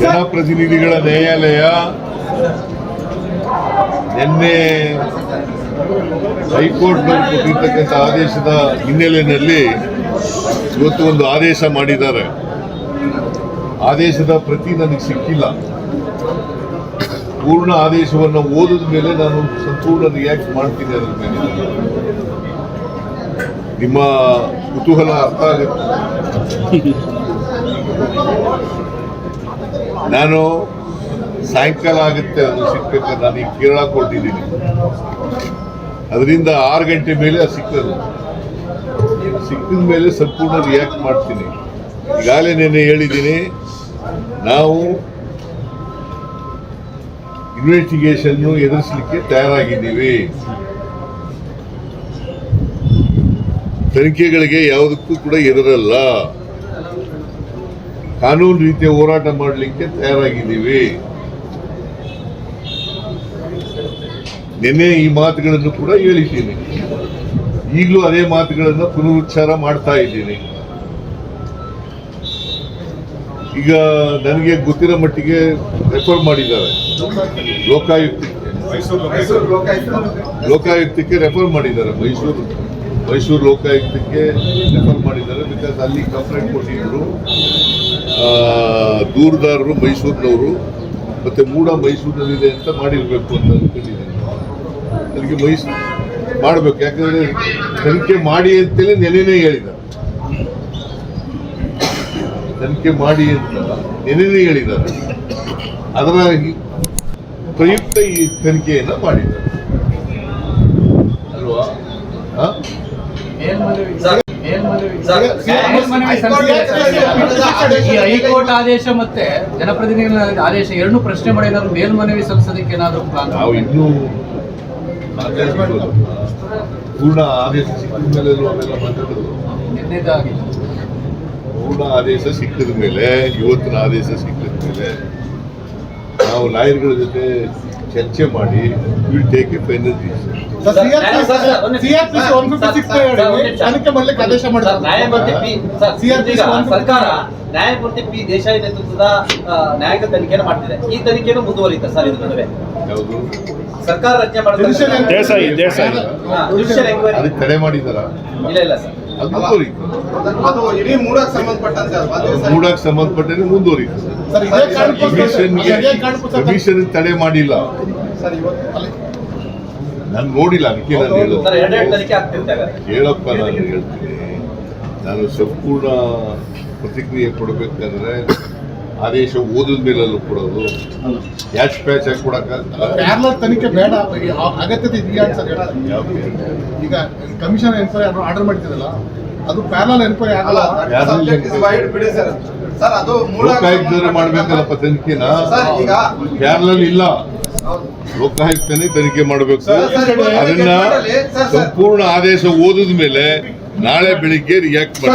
ಜನಪ್ರತಿನಿಧಿಗಳ ನ್ಯಾಯಾಲಯ ನಿನ್ನೆ ಹೈಕೋರ್ಟ್ನಲ್ಲಿ ಕೊಟ್ಟಿರ್ತಕ್ಕಂಥ ಆದೇಶದ ಹಿನ್ನೆಲೆಯಲ್ಲಿ ಇವತ್ತು ಒಂದು ಆದೇಶ ಮಾಡಿದ್ದಾರೆ. ಆದೇಶದ ಪ್ರತಿ ನನಗೆ ಸಿಕ್ಕಿಲ್ಲ. ಪೂರ್ಣ ಆದೇಶವನ್ನು ಓದಿದ ಮೇಲೆ ನಾನು ಸಂಪೂರ್ಣ ರಿಯಾಕ್ಟ್ ಮಾಡ್ತೀನಿ ಅದರ ಮೇಲೆ. ನಿಮ್ಮ ಕುತೂಹಲ ಅರ್ಥ ಆಗುತ್ತೆ. ನಾನು ಸಾಯಂಕಾಲ ಆಗುತ್ತೆ ಅದು ಸಿಕ್ಕಕ್ಕೆ ನಾನು ಈಗ ಕೇರಳ ಕೊಟ್ಟಿದ್ದೀನಿ ಅದರಿಂದ ಆರು ಗಂಟೆ ಮೇಲೆ ಅದು ಸಿಕ್ಕದು ಸಿಕ್ಕಿದ ಮೇಲೆ ಸಂಪೂರ್ಣ ರಿಯಾಕ್ಟ್ ಮಾಡ್ತೀನಿ. ಈಗಾಗಲೇ ನೆನ್ನೆ ಹೇಳಿದ್ದೀನಿ, ನಾವು ಇನ್ವೆಸ್ಟಿಗೇಷನ್ ಎದುರಿಸಲಿಕ್ಕೆ ತಯಾರಾಗಿದ್ದೀವಿ. ತನಿಖೆಗಳಿಗೆ ಯಾವುದಕ್ಕೂ ಕೂಡ ಎದುರಲ್ಲ ಕಾನೂನು ರೀತಿಯ ಹೋರಾಟ ಮಾಡಲಿಕ್ಕೆ ತಯಾರಾಗಿದ್ದೀವಿ. ನಿನ್ನೆ ಈ ಮಾತುಗಳನ್ನು ಕೂಡ ಹೇಳಿದ್ದೀನಿ. ಈಗಲೂ ಅದೇ ಮಾತುಗಳನ್ನು ಪುನರುಚ್ಚಾರ ಮಾಡ್ತಾ ಇದ್ದೀನಿ. ಈಗ ನನಗೆ ಗೊತ್ತಿರೋ ಮಟ್ಟಿಗೆ ರೆಫರ್ ಮಾಡಿದ್ದಾರೆ. ಲೋಕಾಯುಕ್ತಕ್ಕೆ. ಲೋಕಾಯುಕ್ತಕ್ಕೆ ರೆಫರ್ ಮಾಡಿದ್ದಾರೆ. ಮೈಸೂರು ಮೈಸೂರು ಲೋಕಾಯುಕ್ತಕ್ಕೆ ರೆಫರ್ ಮಾಡಿದ್ದಾರೆ. ಬಿಕಾಸ್ ಅಲ್ಲಿ ಕಂಪ್ಲೇಂಟ್ ಕೊಟ್ಟಿದ್ರು. ದೂರುದಾರರು ಮೈಸೂರಿನವರು ಮತ್ತೆ ಮೂಡ ಮೈಸೂರಿನಲ್ಲಿದೆ ಅಂತ ಮಾಡಿರ್ಬೇಕು ಅಂತ ಅಂದ್ಕೊಂಡಿದ್ದೀನಿ ನನಗೆ ಮೈಸೂರು ಮಾಡಬೇಕು. ಯಾಕಂದ್ರೆ ತನಿಖೆ ಮಾಡಿ ಅಂತೇಳಿ ನೆನೆನೇ ಹೇಳಿದ. ತನಿಖೆ ಮಾಡಿ ಅಂತ ನೆನೆನೇ ಹೇಳಿದ್ದಾರೆ ಅದರ ಪ್ರಯುಕ್ತ ಈ ತನಿಖೆಯನ್ನ ಮಾಡಿದ್ದಾರೆ ಅಲ್ವಾ? ಈ ಹೈಕೋರ್ಟ್ ಆದೇಶ ಮತ್ತೆ ಜನಪ್ರತಿನಿಧಿಗಳ ಆದೇಶ ಎರಡು ಪ್ರಶ್ನೆ ಮಾಡಿ ಏನಾದ್ರು ಮೇಲ್ಮನವಿ ಸಲ್ಲಿಸೋದಕ್ಕೆ ಏನಾದ್ರು ಪ್ಲಾನ್ ನಾವು ಇನ್ನೂ ಪೂರ್ಣ ಆದೇಶ ಸಿಕ್ಕಿದ ಮೇಲೆ ಅವೆಲ್ಲ ಮಾತಾಡೋದು ಪೂರ್ಣ ಆದೇಶ ಸಿಕ್ಕಿದ ಮೇಲೆ ಇವತ್ತಿನ ಆದೇಶ ಸಿಕ್ಕಿದ ಮೇಲೆ ನಾವು ಲಾಯರ್ಗಳ ಜೊತೆ ಚರ್ಚೆ ಮಾಡಿ will take a final decision ಸರ್ಕಾರ ನ್ಯಾಯಮೂರ್ತಿ ಪಿ ದೇಶಾಯಿ ನೇತೃತ್ವದ ನ್ಯಾಯಾಂಗ ತನಿಖೆಯನ್ನು ಮಾಡ್ತಿದೆ. ಈ ತನಿಖೆಯನ್ನು ಮುಂದುವರಿಯುತ್ತೆ ಸರ್ ಇದು ನಡುವೆ. ಸರ್ಕಾರ ರಚನೆ ಮಾಡಿದ್ರೆ ತಡೆ ಮಾಡಿದಾರ ಇಲ್ಲ ಇಲ್ಲ ಸರ್. ಮೂಡಕ್ಕೆ ಸಂಬಂಧಪಟ್ಟಂತೆ ಕಾರಣಕ್ಕೋಸ್ಕರ ಕಮಿಷನ್ ತಡೆ ಮಾಡಿಲ್ಲ. ಸರ್ ಇವತ್ತು ಅಲ್ಲಿ ನಾನು ನೋಡಿಲ್ಲ ಅದಕ್ಕೆ ನಾನು ಹೇಳಪ್ಪ ನಾನು ಹೇಳ್ತೀನಿ. ನಾನು ಸಂಪೂರ್ಣ ಪ್ರತಿಕ್ರಿಯೆ ಕೊಡಬೇಕಂದ್ರೆ ಆದೇಶ ಓದಿದ ಮೇಲಲ್ಲೂ ಕೊಡೋದು ಯಾಚ್ ಪ್ಯಾಚ್ ಆಗಿ ಕೊಡಕ್ಕಾಗಲ್ಲ ಪ್ಯಾರಲಲ್ ತನಿಖೆ ಬೇಡ ಅಗತ್ಯತೆ ಇದೆಯಾ ಅಂತ ಸರ್. ಈಗ ಕಮಿಷನ್ ಎನ್ಕ್ವೈರಿ ಆರ್ಡರ್ ಮಾಡ್ತಿರಲ್ಲ ಅದು ಪ್ಯಾರಲ್ ಎನ್ಕ್ವೈರಿ ಆಗಲ್ಲ ಬಿಡಿ ಸರ್. ಸರ್ ಅದು ಲೋಕಾಯುಕ್ತರು ಮಾಡ್ಬೇಕಲ್ಲಪ್ಪ ತನಿಖೆನ? ಸರ್ ಈಗ ಪ್ಯಾರಲಲ್ ಇಲ್ಲ. ಲೋಕಾಯುಕ್ತನೇ ತನಿಖೆ ಮಾಡಬೇಕು. ಅದನ್ನ ಸರ್, ಸರ್. ಸಂಪೂರ್ಣ ಆದೇಶ ಓದಿದ ಮೇಲೆ ನಾಳೆ ಬೆಳಿಗ್ಗೆ ರಿಯಾಕ್ಟ್ ಮಾಡಿ